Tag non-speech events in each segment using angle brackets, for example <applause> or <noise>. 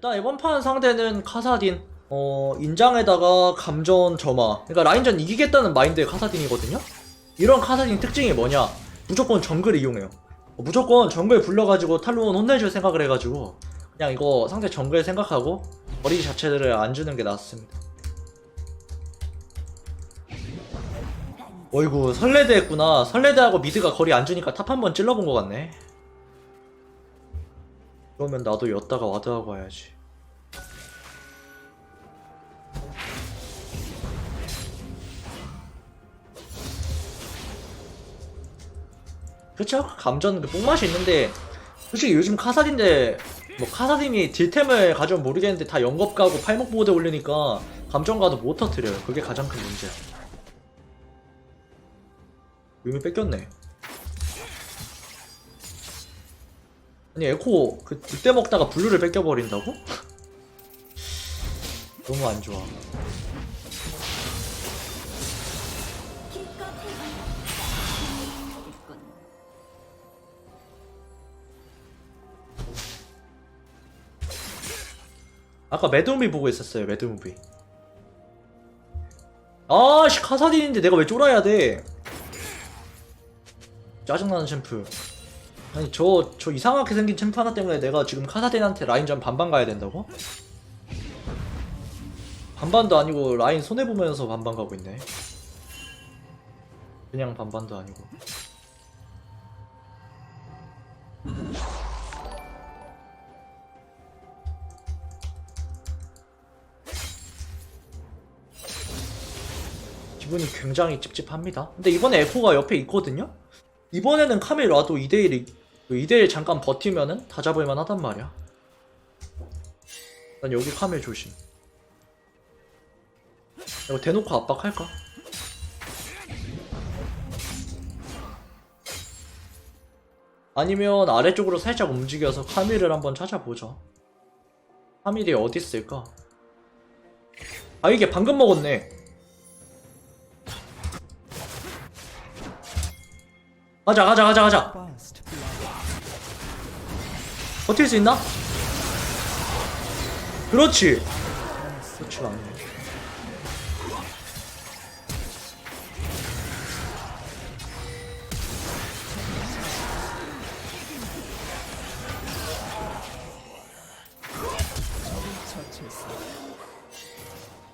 일단 이번 판 상대는 카사딘. 어 인장에다가 감전 점화. 그러니까 라인전 이기겠다는 마인드의 카사딘이거든요? 이런 카사딘 특징이 뭐냐? 무조건 정글 이용해요. 어, 무조건 정글 불러가지고 탈론 혼내줄 생각을 해가지고 그냥 이거 상대 정글 생각하고 거리 자체를 안 주는 게 낫습니다. 어이구 설레드 했구나. 설레드하고 미드가 거리 안 주니까 탑 한 번 찔러본 것 같네 그러면 나도 였다가 와드하고 와야지. 그쵸? 감전 그 뽕맛이 있는데 솔직히 요즘 카사딘데 뭐 카사딘이 딜템을 가져면 모르겠는데 다 영겁 가고 팔목 보호대 올리니까 감전 가도 못 터트려요. 그게 가장 큰 문제야. 유미 뺏겼네 아니 에코 그 늑대 먹다가 블루를 뺏겨버린다고? <laughs> 너무 안 좋아. 아까 매드무비 보고 있었어요 매드무비. 아씨 카사딘인데 내가 왜 쫄아야 돼? 짜증나는 챔프 아니 저저 이상하게 생긴 챔프 하나 때문에 내가 지금 카사딘한테 라인전 반반 가야 된다고? 반반도 아니고 라인 손해보면서 반반 가고 있네 그냥 반반도 아니고 기분이 굉장히 찝찝합니다 근데 이번에 에코가 옆에 있거든요? 이번에는 카밀 와도 2대1 이 2대1 잠깐 버티면은 다 잡을만 하단 말이야. 난 여기 카밀 조심. 이거 대놓고 압박할까? 아니면 아래쪽으로 살짝 움직여서 카밀을 한번 찾아보죠. 카밀이 어디 있을까? 아 이게 방금 먹었네. 가자 가자 가자 가자 버틸 수 있나? 그렇지. 그렇지 않네.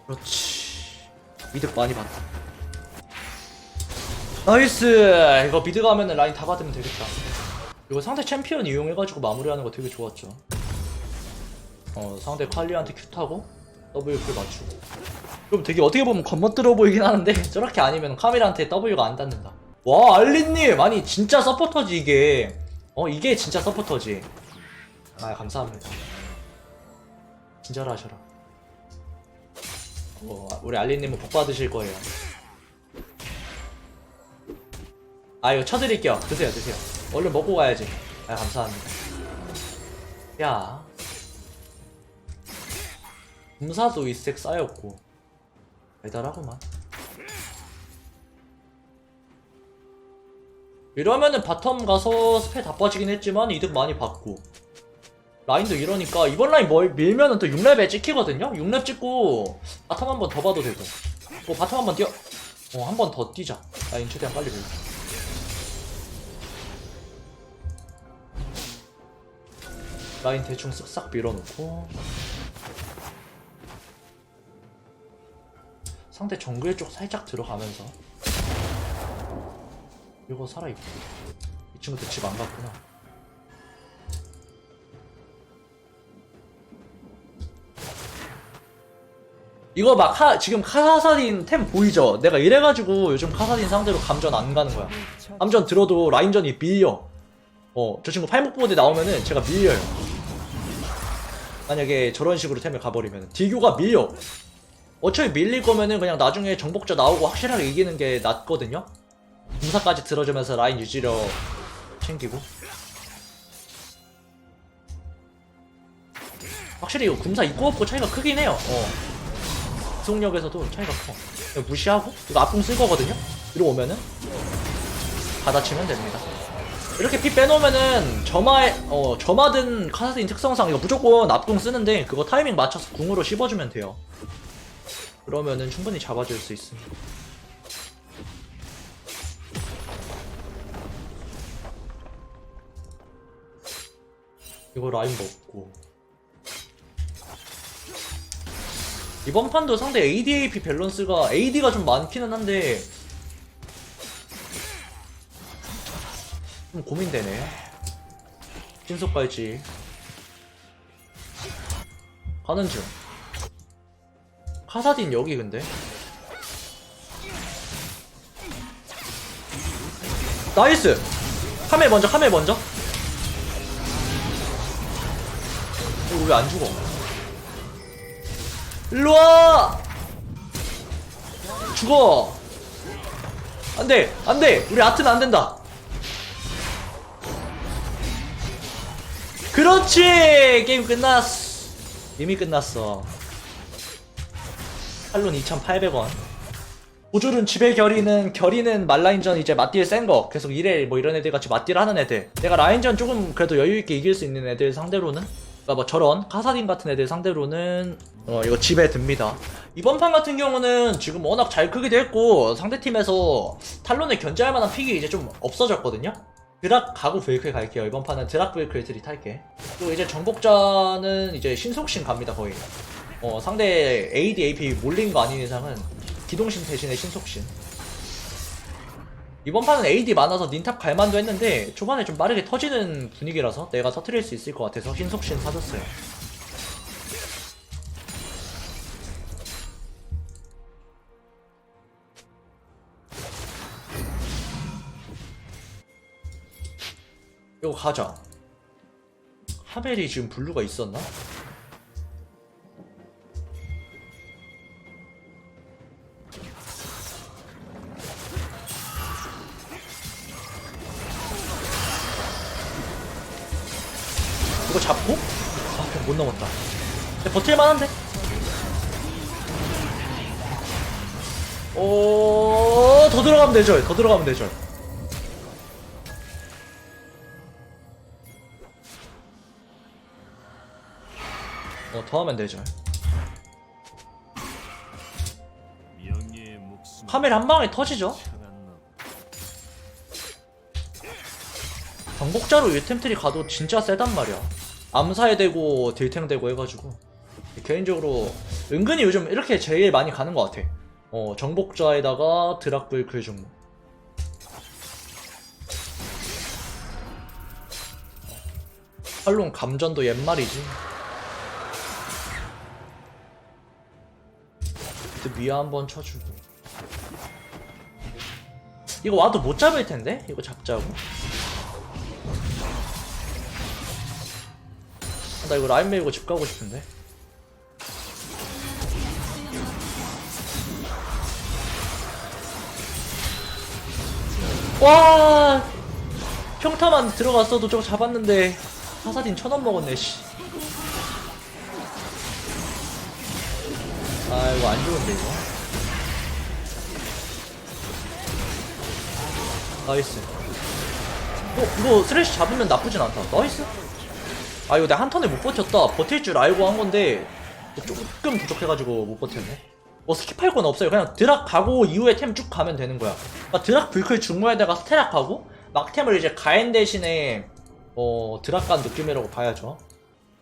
그렇지. 미드 많이 봤다. 나이스! 이거 미드 가면은 라인 다 받으면 되겠다 이거 상대 챔피언 이용해가지고 마무리하는 거 되게 좋았죠. 어 상대 칼리한테 큐 타고 W 킬 맞추고. 그럼 되게 어떻게 보면 겁먹들어 보이긴 하는데 <laughs> 저렇게 아니면 카밀한테 W가 안 닿는다. 와 알리님! 아니 진짜 서포터지 이게. 어 이게 진짜 서포터지. 아 감사합니다. 진짜로 하셔라. 어, 우리 알리님은 복 받으실 거예요. 아 이거 쳐드릴게요. 드세요 드세요 얼른 먹고 가야지. 아 감사합니다. 야. 금사도 이색 쌓였고. 배달하구만. 이러면은 바텀 가서 스펠 다 빠지긴 했지만 이득 많이 받고. 라인도 이러니까 이번 라인 뭘 밀면은 또 6렙에 찍히거든요? 6렙 찍고 바텀 한 번 더 봐도 되고. 뭐 바텀 한 번 뛰어 어 한 번 더 뛰자. 라인 최대한 빨리 밀자 라인 대충 쓱싹 밀어놓고. 상대 정글 쪽 살짝 들어가면서. 이거 살아있고. 이 친구도 집안 갔구나. 이거 막 카, 지금 카사딘 템 보이죠? 내가 이래가지고 요즘 카사딘 상대로 감전 안 가는 거야. 감전 들어도 라인전이 밀려. 어, 저 친구 팔목보드 나오면은 제가 밀려요. 만약에 저런 식으로 템을 가버리면 딜교가 밀려. 어차피 밀릴 거면은 그냥 나중에 정복자 나오고 확실하게 이기는 게 낫거든요. 공사까지 들어주면서 라인 유지력 챙기고. 확실히 이거 금사 있고 없고 차이가 크긴 해요. 어. 속력에서도 차이가 커. 무시하고 이거 앞궁 쓸 거거든요. 이리로 오면은 받아치면 됩니다. 이렇게 피 빼놓으면은 점화 어 점화든 카사딘 특성상 이거 무조건 앞궁 쓰는데 그거 타이밍 맞춰서 궁으로 씹어주면 돼요. 그러면은 충분히 잡아줄 수 있습니다. 이거 라인 먹고 이번 판도 상대 ADAP 밸런스가 AD가 좀 많기는 한데 좀 고민되네. 신속 갈지 가는 중. 카사딘 여기 근데. 나이스! 카멜 먼저 카멜 먼저. 이거 왜 안 죽어? 일로와! 죽어! 안돼! 안돼! 우리 아트는 안 된다 그렇지! 게임 끝났어. 이미 끝났어. 탈론 2,800원. 보졸은 집에 결이는 결이는 말라인전 이제 맞딜 센 거. 계속 이래 뭐 이런 애들 같이 맞딜 하는 애들. 내가 라인전 조금 그래도 여유있게 이길 수 있는 애들 상대로는 그러니까 뭐 저런 카사딘 같은 애들 상대로는 어 이거 집에 듭니다. 이번 판 같은 경우는 지금 워낙 잘 크기도 했고 상대팀에서 탈론을 견제할 만한 픽이 이제 좀 없어졌거든요 드락 가고 브레이크에 갈게요 이번 판은 드락 브레이크를 들이탈게 또 이제 정복자는 이제 신속신 갑니다 거의 어, 상대 AD, AP 몰린 거 아닌 이상은 기동신 대신에 신속신. 이번 판은 AD 많아서 닌탑 갈만도 했는데 초반에 좀 빠르게 터지는 분위기라서 내가 터트릴 수 있을 것 같아서 신속신 사줬어요. 이거 가자. 하벨이 지금 블루가 있었나? 이거 잡고? 아, 못 넘었다. 버틸만한데? 오, 더 들어가면 되죠. 더 들어가면 되죠. 더 하면 되죠. 카메라 한 방에 터지죠? 정복자로 유템트리 가도 진짜 세단 말이야. 암사에 되고 딜탱 되고 해가지고 개인적으로 은근히 요즘 이렇게 제일 많이 가는 것 같아. 어 정복자에다가 드락불 그 종목. 활론 감전도 옛말이지. 그때 미아 한번 쳐주고. 이거 와도 못 잡을 텐데? 이거 잡자고. 아, 나 이거 라인 메이고 집 가고 싶은데. 와 평타만 들어갔어도 저거 잡았는데 사사딘 천원 먹었네 씨. 아 이거 안 좋은데 이거. 나이스. 어 이거 스레시 잡으면 나쁘진 않다. 나이스. 아 이거 내가 한 턴에 못 버텼다 버틸 줄 알고 한 건데 조금 부족해가지고 못 버텼네 뭐 스킵할 건 없어요 그냥 드락 가고 이후에 템 쭉 가면 되는 거야 그러니까 드락 불클 중거에다가 스테락 하고 막템을 이제 가엔 대신에 어 드락 간 느낌이라고 봐야죠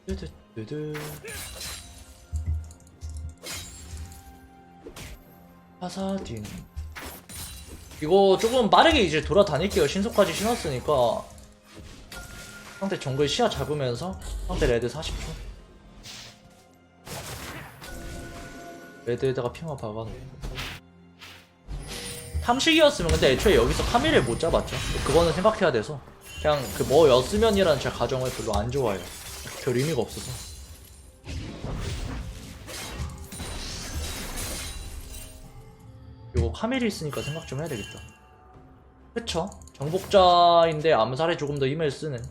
뜨드뜨드 파사딘 이거 조금 빠르게 이제 돌아다닐게요. 신속까지 신었으니까. 상대 정글 시야 잡으면서 상대 레드 40초. 레드에다가 핑화 박아놓고. 탐식이었으면 근데 애초에 여기서 카밀을 못 잡았죠. 그거는 생각해야 돼서. 그냥 그 뭐였으면이라는 제 가정을 별로 안 좋아해요. 별 의미가 없어서 3일이 있으니까 생각 좀 해야 되겠다 그쵸? 정복자인데 암살에 조금 더 힘을 쓰는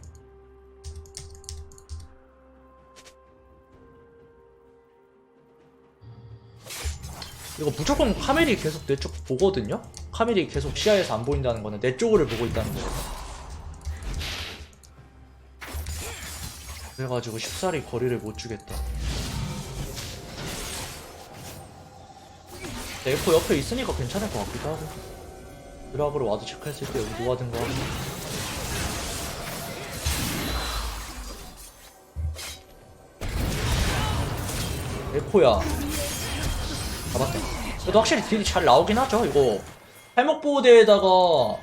이거 무조건 카멜이 계속 내 쪽 보거든요? 카멜이 계속 시야에서 안 보인다는 거는 내 쪽을 보고 있다는 거예요 그래가지고 쉽사리 거리를 못 주겠다 에코 옆에 있으니까 괜찮을 것 같기도 하고. 드랍으로 와드 체크했을 때 여기 노하든가 하고. 에코야. 잡았다. 그래도 확실히 딜이 잘 나오긴 하죠. 이거 팔목보호대에다가 어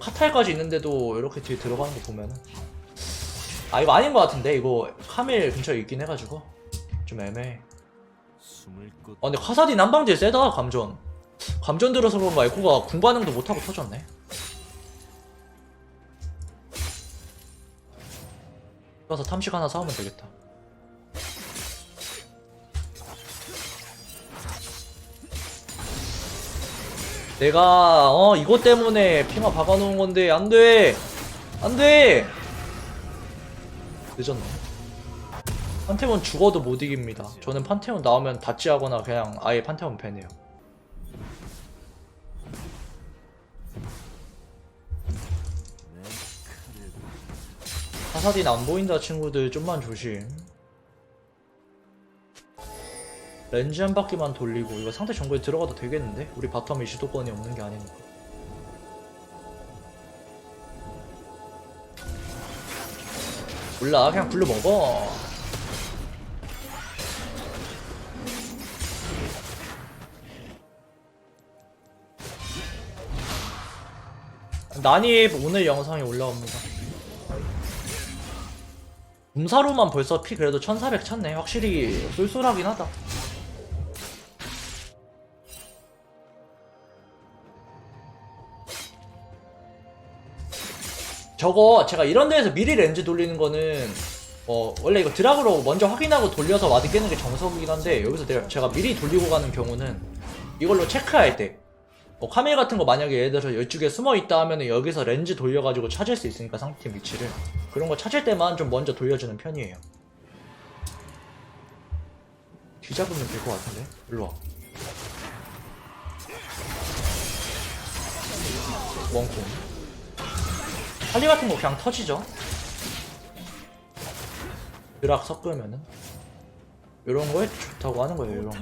카탈까지 있는데도 이렇게 딜 들어가는 거 보면은 아 이거 아닌 것 같은데 이거 카밀 근처에 있긴 해가지고 좀 애매해. 아 근데 카사딘 한방질 세다 감전. 감전 들어서 그런가 에코가 궁 반응도 못하고 터졌네. 가서 탐식 하나 사오면 되겠다. 내가 어 이것 때문에 핑화 박아놓은 건데 안돼 안돼 늦었네 판테온 죽어도 못 이깁니다. 저는 판테온 나오면 다찌하거나 그냥 아예 판테온 칼을 카사딘 안 보인다 친구들. 좀만 조심. 렌즈 한 바퀴만 돌리고 이거 상대 정글에 들어가도 되겠는데? 우리 바텀이 주도권이 없는 게 아니니까. 몰라 그냥 불러 먹어 난입 오늘 영상이 올라옵니다. 음사로만 벌써 피 그래도 1400 찼네. 확실히 쏠쏠하긴 하다. 저거 제가 이런 데에서 미리 렌즈 돌리는 거는 어 원래 이거 드랍으로 먼저 확인하고 돌려서 와드 깨는 게 정석이긴 한데 여기서 제가 미리 돌리고 가는 경우는 이걸로 체크할 때 뭐 카메라 같은 거 만약에 예를 들어서 이쪽에 숨어 있다 하면은 여기서 렌즈 돌려가지고 찾을 수 있으니까 상대팀 위치를 그런 거 찾을 때만 좀 먼저 돌려주는 편이에요. 뒤잡으면 될 것 같은데? 일로 와. 원콤. 할리 같은 거 그냥 터지죠? 드락 섞으면은. 요런 거에 좋다고 하는 거예요, 요런 거.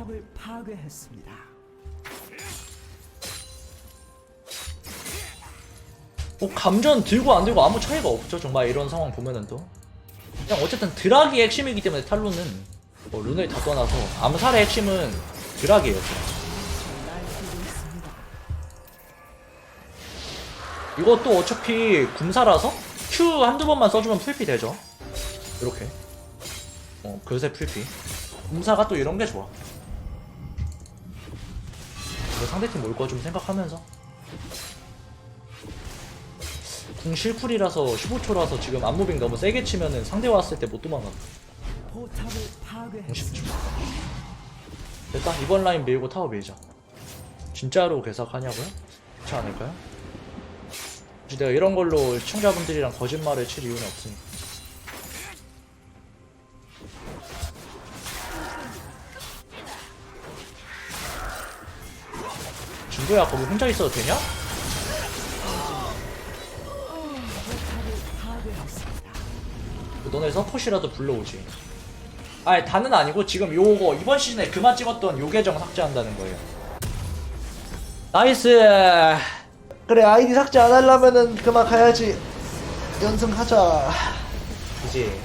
뭐 감전 들고 안 들고 아무 차이가 없죠 정말 이런 상황 보면은 또. 그냥 어쨌든 드락이 핵심이기 때문에 탈론은 뭐 룬을 다 떠나서 암살의 핵심은 드락이에요. 이것도 어차피 kum사라서 Q 한두 번만 써주면 풀피 되죠. 이렇게. 어 그새 풀피. kum사가 또 이런 게 좋아. 상대팀 올 거 좀 생각하면서 궁 실쿨이라서 15초라서 지금 안무빙 너무 세게 치면은 상대 왔을 때 못 도망가 포탑을 공식 파괴했습니다. 됐다 이번 라인 밀고 타워 밀자 진짜로 개삭하냐고요? 그렇지 않을까요? 굳이 내가 이런 걸로 시청자분들이랑 거짓말을 칠 이유는 없으니까 중도야 거기 혼자 있어도 되냐? 너네 서폿이라도 불러오지. 아니 다는 아니고 지금 요거 이번 시즌에 그만 찍었던 요 계정 삭제한다는 거예요. 나이스! 그래 아이디 삭제 안 하려면은 그만 가야지. 연승하자. 이제